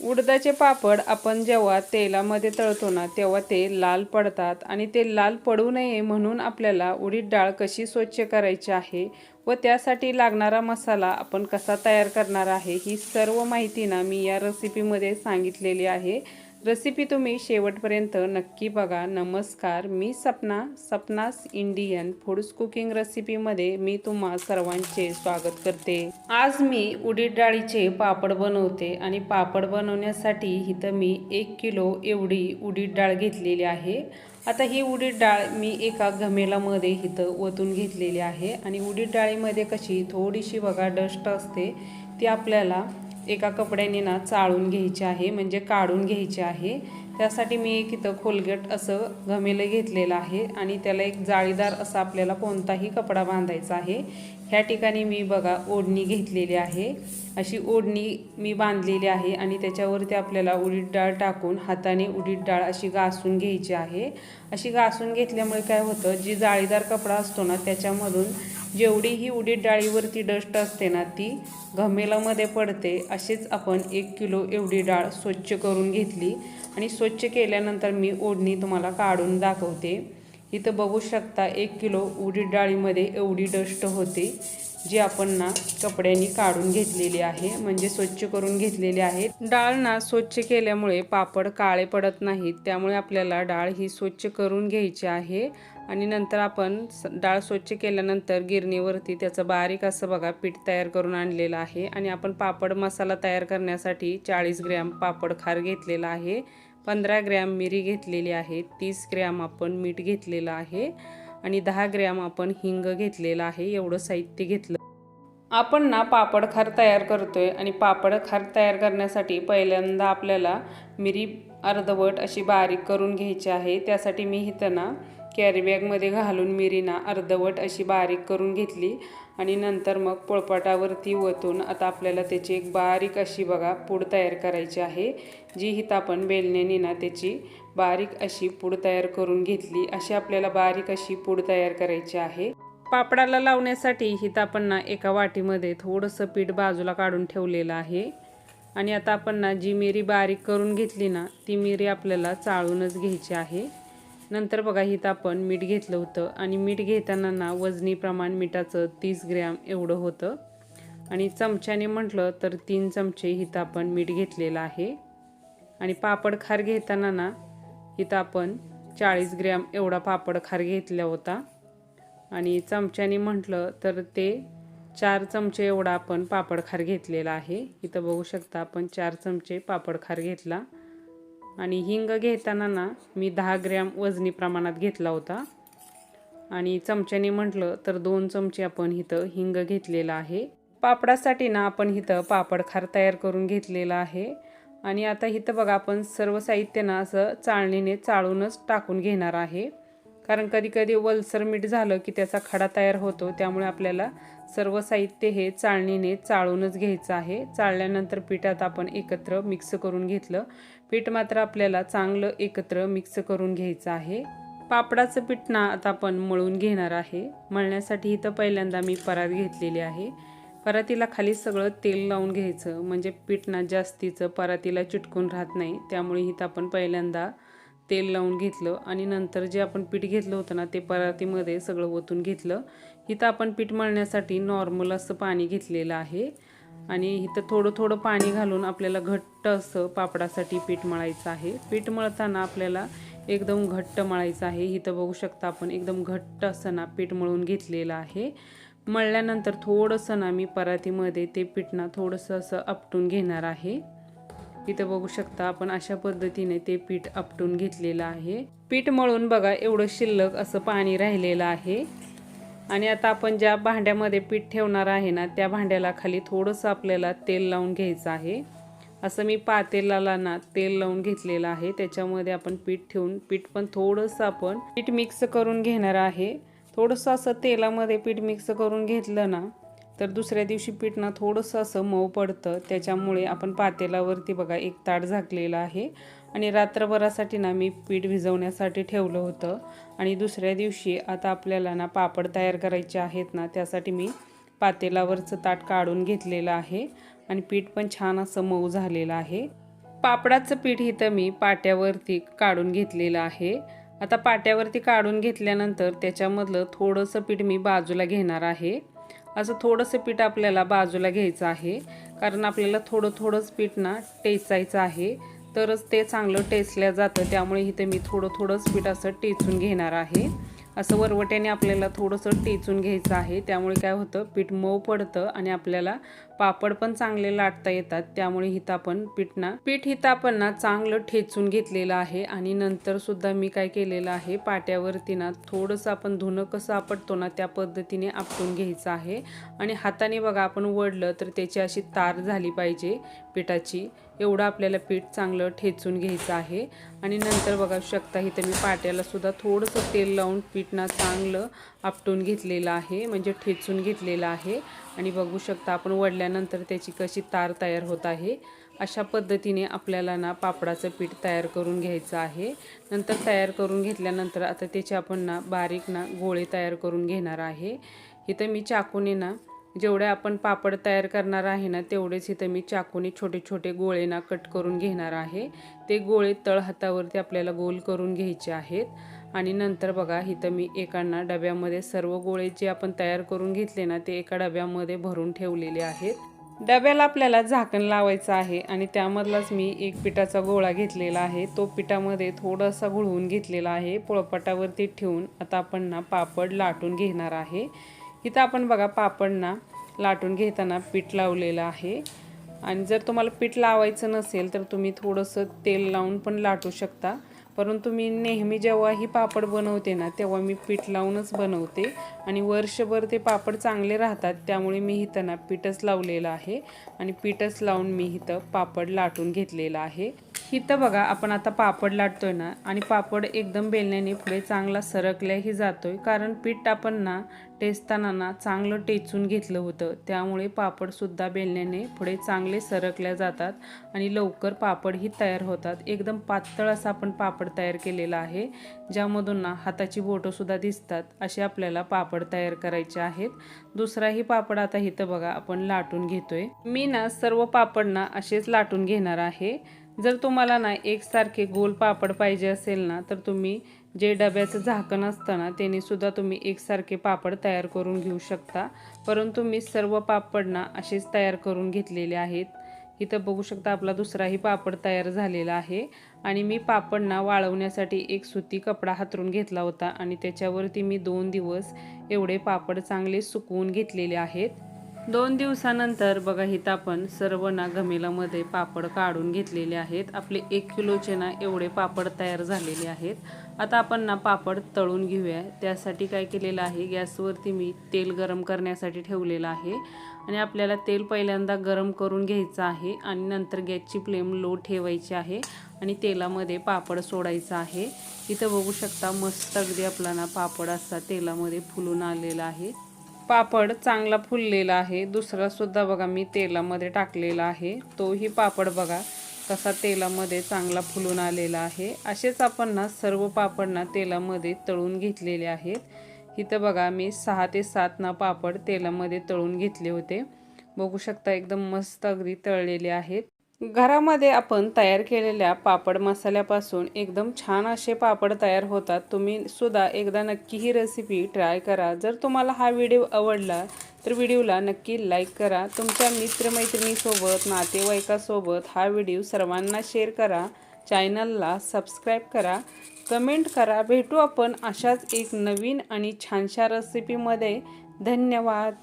उडदाचे पापड आपण जेव्हा तेलामध्ये तळतो ना तेव्हा ते लाल पडतात आणि ते लाल पडू नये म्हणून आपल्याला उडीद डाळ कशी स्वच्छ करायची आहे व त्यासाठी लागणारा मसाला आपण कसा तयार करणार आहे ही सर्व माहिती ना मी या रेसिपीमध्ये सांगितलेली आहे. रेसिपी तुम्ही शेवटपर्यंत नक्की बघा. नमस्कार. मी Sapna Sapna's Indian foods cooking रेसिपीमध्ये मी तुम्हा सर्वांचे स्वागत करते. आज मी उडीद डाळीचे पापड बनवते आणि पापड बनवण्यासाठी इथं मी एक किलो एवढी उडीद डाळ घेतलेली आहे. आता ही उडीद डाळ मी एका घमेलामध्ये इथं ओतून घेतलेली आहे आणि उडीद डाळीमध्ये कशी थोडीशी बघा डस्ट असते ती आपल्याला एका कपड्याने ना चाळून घ्यायची आहे म्हणजे काढून घ्यायची आहे. त्यासाठी मी एक इथं खोलगट असं घमेलं घेतलेलं आहे आणि त्याला एक जाळीदार असा आपल्याला कोणताही कपडा बांधायचा आहे. ह्या ठिकाणी मी बघा ओढणी घेतलेली आहे. अशी ओढणी मी बांधलेली आहे आणि त्याच्यावरती आपल्याला उडीद डाळ टाकून हाताने उडीद डाळ अशी घासून घ्यायची आहे. अशी घासून घेतल्यामुळे काय होतं जी जाळीदार कपडा असतो ना त्याच्यामधून जेवढी ही उडीद डाळीवरती डस्ट असते ना ती घमेलामध्ये पडते. अशीच आपण एक किलो एवढी डाळ स्वच्छ करून घेतली आणि स्वच्छ केल्यानंतर मी ओढणी तुम्हाला काढून दाखवते. इथं बघू शकता एक किलो उडीद डाळीमध्ये एवढी डस्ट होते जी आपण ना कपड्यांनी काढून घेतलेली आहे म्हणजे स्वच्छ करून घेतलेली आहे. डाळ ना स्वच्छ केल्यामुळे पापड काळे पडत नाहीत त्यामुळे आपल्याला डाळ ही स्वच्छ करून घ्यायची आहे. आणि नंतर आपण डाळ स्वच्छ केल्यानंतर गिरणीवरती त्याचं बारीक असं बघा पीठ तयार करून आणलेलं आहे. आणि आपण पापड मसाला तयार करण्यासाठी चाळीस ग्रॅम पापड खार घेतलेला आहे. पंधरा ग्रॅम मिरी घेतलेली आहे. तीस ग्रॅम आपण मीठ घेतलेलं आहे. आणि दहा ग्रॅम आपण हिंग घेतलेलं आहे. एवढं साहित्य घेतलं. आपण ना पापड खार तयार करतोय आणि पापड खार तयार करण्यासाठी पहिल्यांदा आपल्याला मिरी अर्धवट अशी बारीक करून घ्यायची आहे. त्यासाठी मी इथं ना कॅरीबॅगमध्ये घालून मिरीना अर्धवट अशी बारीक करून घेतली आणि नंतर मग पोळपाटावरती वतून आता आपल्याला त्याची एक बारीक अशी बघा पूड तयार करायची आहे जी हिथं आपण बेलण्याने ना त्याची बारीक अशी पूड तयार करून घेतली. अशी आपल्याला बारीक अशी पूड तयार करायची आहे. पापडाला लावण्यासाठी हिथं आपण ना एका वाटीमध्ये थोडंसं पीठ बाजूला काढून ठेवलेलं आहे. आणि आता आपण ना जी मिरी बारीक करून घेतली ना ती मिरी आपल्याला चाळूनच घ्यायची आहे. नंतर बघा इथं आपण मीठ घेतलं होतं आणि मीठ घेताना ना वजनी प्रमाण मिठाचं तीस ग्रॅम एवढं होतं. आणि चमच्याने म्हटलं तर तीन चमचे हिथं आपण मीठ घेतलेलं आहे. आणि पापड खार घेताना ना इथं आपण चाळीस ग्रॅम एवढा पापड खार घेतला होता. आणि चमच्याने म्हटलं तर ते चार चमचे एवढा आपण पापड खार घेतलेला आहे. इथं बघू शकता आपण चार चमचे पापड खार घेतला. आणि हिंग घेताना ना मी दहा ग्रॅम वजनी प्रमाणात घेतला होता. आणि चमच्याने म्हटलं तर दोन चमचे आपण इथं हिंग घेतलेला आहे. पापडासाठी ना आपण इथं पापड खार तयार करून घेतलेला आहे. आणि आता इथं बघा आपण सर्व साहित्य ना असं चाळणीने चाळूनच टाकून घेणार आहे. कारण कधी कधी वलसर मीठ झालं की त्याचा खडा तयार होतो त्यामुळे आपल्याला सर्व साहित्य हे चाळणीने चाळूनच घ्यायचं आहे. चाळल्यानंतर पिठात आपण एकत्र मिक्स करून घेतलं. पीठ मात्र आपल्याला चांगलं एकत्र मिक्स करून घ्यायचं आहे. पापडाचं पीठ ना आता आपण मळून घेणार आहे. मळण्यासाठी इथं पहिल्यांदा मी परात घेतलेली आहे. परातीला खाली सगळं तेल लावून घ्यायचं. म्हणजे पीठ ना जास्तीचं परातीला चिटकून राहत नाही. त्यामुळे इथं आपण पहिल्यांदा तेल लावून घेतलं आणि नंतर जे आपण पीठ घेतलं होतं ना ते परातीमध्ये सगळं ओतून घेतलं. इथं आपण पीठ मळण्यासाठी नॉर्मल असं पाणी घेतलेलं आहे. आणि इथं थोडं थोडं पाणी घालून आपल्याला घट्ट असं पापडासाठी पीठ मळायचं आहे. पीठ मळताना आपल्याला एकदम घट्ट मळायचं आहे. इथं बघू शकता आपण एकदम घट्ट असं ना पीठ मळून घेतलेलं आहे. मळल्यानंतर थोडंसं ना मी परातीमध्ये ते पीठना थोडंसं असं आपटून घेणार आहे. इथं बघू शकता आपण अशा पद्धतीने ते पीठ आपटून घेतलेलं आहे. पीठ मळून बघा एवढं शिल्लक असं पाणी राहिलेलं आहे. आणि आता आपण ज्या भांड्यामध्ये पीठ ठेवणार आहे ना त्या भांड्याला खाली थोडंसं आपल्याला तेल लावून घ्यायचं आहे. असं मी पातेलाला ना तेल लावून घेतलेलं आहे. त्याच्यामध्ये आपण पीठ ठेवून पीठ पण थोडंसं आपण पीठ मिक्स करून घेणार आहे. थोडंसं असं तेलामध्ये पीठ मिक्स करून घेतलं ना तर दुसऱ्या दिवशी पीठ ना थोडंसं असं मऊ पडतं. त्याच्यामुळे आपण पातेलावरती बघा एक ताट झाकलेलं आहे. आणि रात्रभरासाठी ना मी पीठ भिजवण्यासाठी ठेवलं होतं. आणि दुसऱ्या दिवशी आता आपल्याला ना पापड तयार करायचे आहेत ना त्यासाठी मी पातेलावरचं ताट काढून घेतलेलं आहे. आणि पीठ पण छान असं मऊ झालेलं आहे. पापडाचं पीठ इथं मी पाट्यावरती काढून घेतलेलं आहे. आता पाट्यावरती काढून घेतल्यानंतर त्याच्यामधलं थोडंसं पीठ मी बाजूला घेणार आहे. असं थोडंसं पीठ आपल्याला बाजूला घ्यायचं आहे. कारण आपल्याला थोडं थोडंच पीठ ना टेचायचं आहे. तरच ते चांगलं टेचल्या जातं. त्यामुळे इथे मी थोडं थोडंच पीठ असं टेचून घेणार आहे. असं वरवट्याने आपल्याला थोडंसं टेचून घ्यायचं आहे. त्यामुळे काय होतं पीठ मऊ पडतं आणि आपल्याला पापड पण चांगले लाटता येतात. त्यामुळे हिथं आपण पीठना पीठ हिथं आपण ना चांगलं ठेचून घेतलेलं आहे आणि नंतर सुद्धा मी काय केलेलं आहे पाट्यावरती ना थोडंसं आपण धुणं कसं आपटतो ना त्या पद्धतीने आपटून घ्यायचं आहे. आणि हाताने बघा आपण वडलं तर त्याची अशी तार झाली पाहिजे. पिठाची. एवढं आपल्याला पीठ चांगलं ठेचून घ्यायचं आहे. आणि नंतर बघा शकता इथं मी पाट्यालासुद्धा थोडंसं तेल लावून पीठना चांगलं आपटून घेतलेलं आहे. म्हणजे ठेचून घेतलेलं आहे. आणि बघू शकता आपण वडल्यानंतर त्याची कशी तार तयार होत आहे. अशा पद्धतीने आपल्याला ना पापडाचं पीठ तयार करून घ्यायचं आहे. नंतर तयार करून घेतल्यानंतर आता त्याचे आपण ना बारीक ना गोळे तयार करून घेणार आहे. इथं मी चाकूने ना जेवढे आपण पापड तयार करणार आहे ना तेवढेच इथं मी चाकूने छोटे छोटे गोळे ना कट करून घेणार आहे. ते गोळे तळ हातावरती आपल्याला गोल करून घ्यायचे आहेत. आणि नंतर बघा इथं मी एकांना डब्यामध्ये सर्व गोळे जे आपण तयार करून घेतले ना ते एका डब्यामध्ये भरून ठेवलेले आहेत. डब्याला आपल्याला झाकण लावायचं आहे आणि त्यामधलाच मी एक पिठाचा गोळा घेतलेला आहे. तो पिठामध्ये थोडासा घुळवून घेतलेला आहे. पोळपाटावरती ठेवून आता आपण ना पापड लाटून घेणार आहे. इथं आपण बघा पापड ना लाटून घेताना पीठ लावलेलं आहे. आणि जर तुम्हाला पीठ लावायचं नसेल तर तुम्ही थोडंसं तेल लावून पण लाटू शकता. परंतु मी नेहमी जेव्हाही पापड बनवते ना तेव्हा मी पीठ लावूनच बनवते. आणि वर्षभर ते पापड चांगले राहतात त्यामुळे मी इथं ना पीठच लावलेलं आहे. आणि पीठच लावून मी इथं पापड लाटून घेतलेलं आहे. इथं बघा आपण आता पापड लाटतोय ना आणि पापड एकदम बेलण्याने पुढे चांगला सरकल्याही जातोय. कारण पीठ आपण ना टेचताना ना चांगलं टेचून घेतलं होतं. त्यामुळे पापडसुद्धा बेलण्याने पुढे चांगले सरकल्या जातात आणि लवकर पापडही तयार होतात. एकदम पातळ असा आपण पापड तयार केलेला आहे ज्यामधून ना हाताची बोटंसुद्धा दिसतात. असे आपल्याला पापड तयार करायचे आहेत. दुसराही पापड आता इथं बघा आपण लाटून घेतोय. मी ना सर्व पापड ना असेच लाटून घेणार आहे. जर तुम्हाला ना एकसारखे गोल पापड पाहिजे असेल ना तर तुम्ही जे डब्याचं झाकण असतं ना त्याने सुद्धा तुम्ही एकसारखे पापड तयार करून घेऊ शकता. परंतु मी सर्व पापड ना असेच तयार करून घेतलेले आहेत. इथं बघू शकता आपला दुसराही पापड तयार झालेला आहे. आणि मी पापड ना वाळवण्यासाठी एक सुती कपडा हातरून घेतला होता. आणि त्याच्यावरती मी दोन दिवस एवढे पापड चांगले सुकवून घेतलेले आहेत. दोन दिवसानंतर बघा इथं आपण सर्व ना घमेलामध्ये पापड काढून घेतलेले आहेत. आपले एक किलोचे ना एवढे पापड तयार झालेले आहेत. आता आपण ना पापड तळून घेऊया. त्यासाठी काय केलेलं आहे गॅसवरती मी तेल गरम करण्यासाठी ठेवलेलं आहे. आणि आपल्याला तेल पहिल्यांदा गरम करून घ्यायचं आहे आणि नंतर गॅसची फ्लेम लो ठेवायची आहे आणि तेलामध्ये पापड सोडायचा आहे. इथं बघू शकता मस्त अगदी आपला ना पापड असा तेलामध्ये फुलून आलेला आहे. पापड चांगला फुललेला आहे. दुसरासुद्धा बघा मी तेलामध्ये टाकलेला आहे. तोही पापड बघा कसा तेलामध्ये चांगला फुलून आलेला आहे. असेच आपण ना सर्व पापड ना तेलामध्ये तळून घेतलेले आहेत. इथं बघा मी सहा ते सात ना पापड तेलामध्ये तळून घेतले होते. बघू शकता एकदम मस्त अगदी तळलेले आहेत. घरामध्ये आपण तयार केलेल्या पापड मसाल्यापासून एकदम छान असे पापड तयार होतात. तुम्ही सुद्धा एकदा नक्की ही रेसिपी ट्राय करा. जर तुम्हाला हा व्हिडिओ आवडला तर व्हिडिओला नक्की लाईक करा. तुमच्या मित्रमैत्रिणीसोबत नातेवाईकासोबत हा व्हिडिओ सर्वांना शेअर करा. चॅनलला सबस्क्राईब करा. कमेंट करा. भेटू आपण अशाच एक नवीन आणि छानशा रेसिपीमध्ये धन्यवाद.